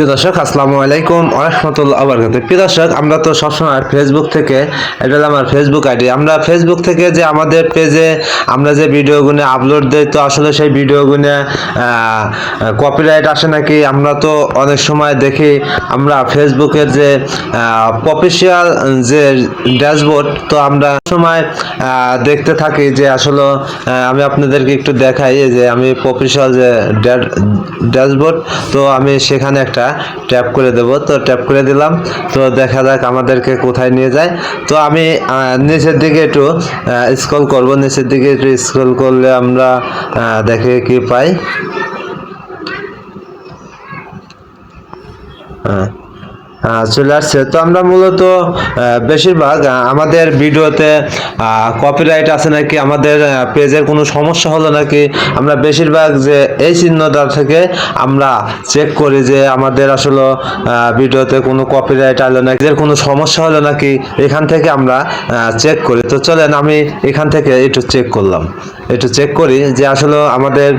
প্রিয় দর্শক, আসসালামু আলাইকুম। আরহামতুল্লাহ আবরকাত প্রিয় দর্শক, আমরা তো সবসময় ফেসবুক থেকে, এটা আমার ফেসবুক আইডি আমরা ফেসবুক থেকে যে আমাদের পেজে আমরা যে ভিডিওগুলো আপলোড দিই, তো আসলে সেই ভিডিওগুলো কপিরাইট আসে নাকি? আমরা তো অনেক সময় দেখি আমরা ফেসবুকের যে অফিসিয়াল যে ড্যাশবোর্ড তো আমরা সময় দেখতে থাকি যে আসলে আমি আপনাদেরকে একটু দেখাই যে আমি অফিসিয়াল যে ড্যাশবোর্ড তো আমি সেখানে একটা ট্যাপ করে দেব। তো ট্যাপ করে দিলাম। তো দেখা যাক আমাদেরকে কোথায় নিয়ে যায়। তো আমি নিচের দিকে একটু স্ক্রল করব। নিচের দিকে একটু স্ক্রল করলে আমরা দেখে কি পাই। হ্যাঁ চলে আসছে। তো আমরা মূলত বেশিরভাগ আমাদের ভিডিওতে কপিরাইট আছে নাকি, আমাদের পেজের কোনো সমস্যা হলো নাকি, আমরা বেশিরভাগ যে এই চিহ্নটা থেকে আমরা চেক করি যে আমাদের আসলে ভিডিওতে কোনো কপিরাইট আলো নাকি এর কোনো সমস্যা হলো নাকি, এখান থেকে আমরা চেক করি। তো চলেন, আমি এখান থেকে একটু চেক করলাম। একটু চেক করি যে আসলে আমাদের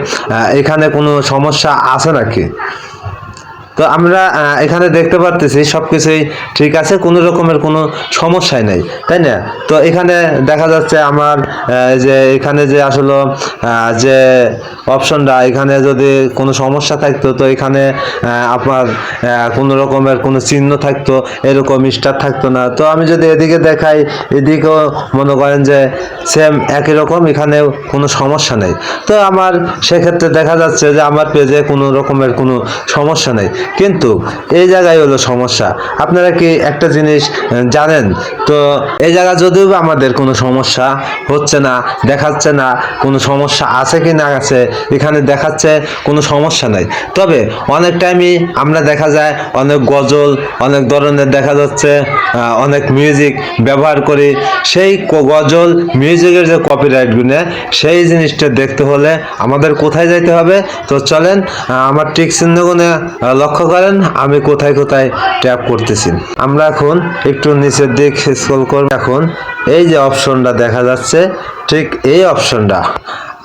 এখানে কোনো সমস্যা আছে নাকি? তো আমরা এখানে দেখতে পারতেছি সবকিছুই ঠিক আছে, কোনো রকমের কোনো সমস্যাই নাই, তাই না? তো এখানে দেখা যাচ্ছে আমার যে এখানে যে আসলে যে অপশনটা, এখানে যদি কোনো সমস্যা থাকতো, তো এখানে আপনার কোনো রকমের কোনো চিহ্ন থাকতো, এরকম স্টার থাকতো না। তো আমি যদি এদিকে দেখাই, এদিকেও মনে করেন যে সেম একই রকম, এখানেও কোনো সমস্যা নেই। তো আমার সেক্ষেত্রে দেখা যাচ্ছে যে আমার পেজে কোনো রকমের কোনো সমস্যা নেই। কিন্তু এই জায়গায় হলো সমস্যা। আপনারা কি একটা জিনিস জানেন? তো এই জায়গা যদিও আমাদের কোনো সমস্যা হচ্ছে না দেখাচ্ছে না কোনো সমস্যা আছে কি না আছে এখানে দেখাচ্ছে কোনো সমস্যা নাই। তবে অনেক টাইমই আমরা দেখা যায় অনেক গজল অনেক ধরনের দেখা যাচ্ছে অনেক মিউজিক ব্যবহার করি। সেই গজল মিউজিকের যে কপিরাইট গুনে সেই জিনিসটা দেখতে হলে আমাদের কোথায় যাইতে হবে? তো চলেন আমার টিক চিহ্নগুনে আহ, লক্ষ্য করেন, আমি কোথায় কোথায় ট্যাপ করতেছি। আমরা এখন একটু নিচের দিক স্ক্রল করব। এখন এই যে অপশনটা দেখা যাচ্ছে, ঠিক এই অপশনটা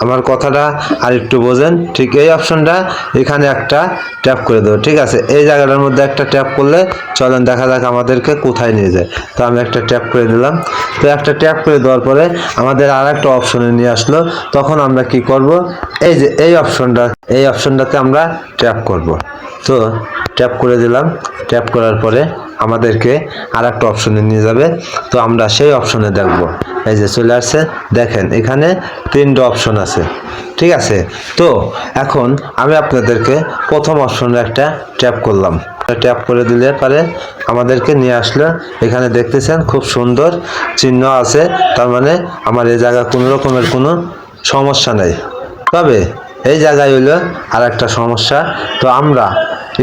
আমার কথাটা আর একটু বোঝেন। ঠিক এই অপশনটা এখানে একটা ট্যাপ করে দেবো, ঠিক আছে? এই জায়গাটার মধ্যে একটা ট্যাপ করলে চলেন দেখা যাক আমাদেরকে কোথায় নিয়ে যায়। তো আমি একটা ট্যাপ করে দিলাম। তো একটা ট্যাপ করে দেওয়ার পরে আমাদের আর একটা অপশনে নিয়ে আসলো। তখন আমরা কি করব? এই যে এই অপশনটা এই অপশনটাতে আমরা ট্যাপ করব। তো ট্যাপ করে দিলাম। ট্যাপ করার পরে আমাদেরকে আর একটা অপশনে নিয়ে যাবে। তো আমরা সেই অপশনে দেখব। এই যে চলে আসছে, দেখেন, এখানে তিনটে অপশন আছে। ঠিক আছে? তো এখন আমি আপনাদেরকে প্রথম অপশনে একটা ট্যাপ করলাম। ট্যাপ করে দিলে পারে আমাদেরকে নিয়ে আসলো। এখানে দেখতেছেন, খুব সুন্দর চিহ্ন আছে। তার মানে আমার এই জায়গা কোনো রকমের কোনো সমস্যা নেই। তবে এই জায়গায় হইল আর একটা সমস্যা। তো আমরা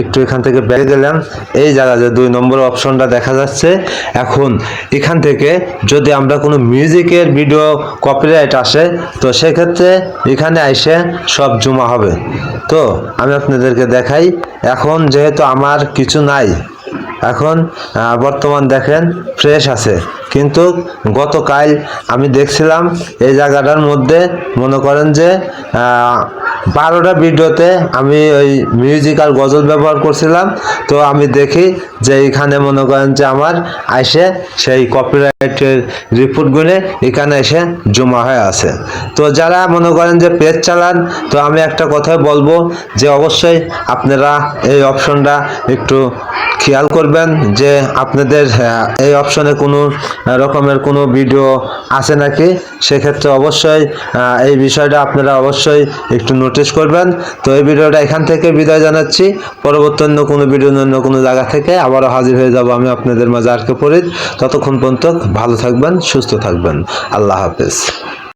একটু এখান থেকে বেড়ে গেলাম। এই জায়গা যে দুই নম্বর অপশনটা দেখা যাচ্ছে। এখন এখান থেকে যদি আমরা কোনো মিউজিকের ভিডিও কপিরাইট আসে, তো সেক্ষেত্রে এখানে এসে সব জমা হবে। তো আমি আপনাদেরকে দেখাই, এখন যেহেতু আমার কিছু নাই, এখন বর্তমান দেখেন ফ্রেশ আছে। কিন্তু গতকাল আমি দেখছিলাম এই জায়গাটার মধ্যে মনে করেন যে বারোটা ভিডিওতে আমি ওই মিউজিক্যাল গজল ব্যবহার করছিলাম। তো আমি দেখি যে এখানে মনে করেন যে আমার আইসে সেই কপিরাইটের রিপোর্টগুলি এখানে এসে জমা হয়ে আছে। তো যারা মনে করেন যে পেজ চালান, তো আমি একটা কথাই বলব যে অবশ্যই আপনারা এই অপশনটা একটু খেয়াল করবেন যে আপনাদের এই অপশনে কোনো রকমের কোনো ভিডিও আছে নাকি? সেক্ষেত্রে অবশ্যই এই বিষয়টা আপনারা অবশ্যই একটু নোটিশ করবেন। তো এই ভিডিওটা এখান থেকে বিদায় জানাচ্ছি। পরবর্তী অন্য কোনো ভিডিও অন্য কোনো জায়গা থেকে আবারও হাজির হয়ে যাব আমি আপনাদের মাঝে আরকে পড়ি ততক্ষণ পর্যন্ত ভালো থাকবেন, সুস্থ থাকবেন। আল্লাহ হাফেজ।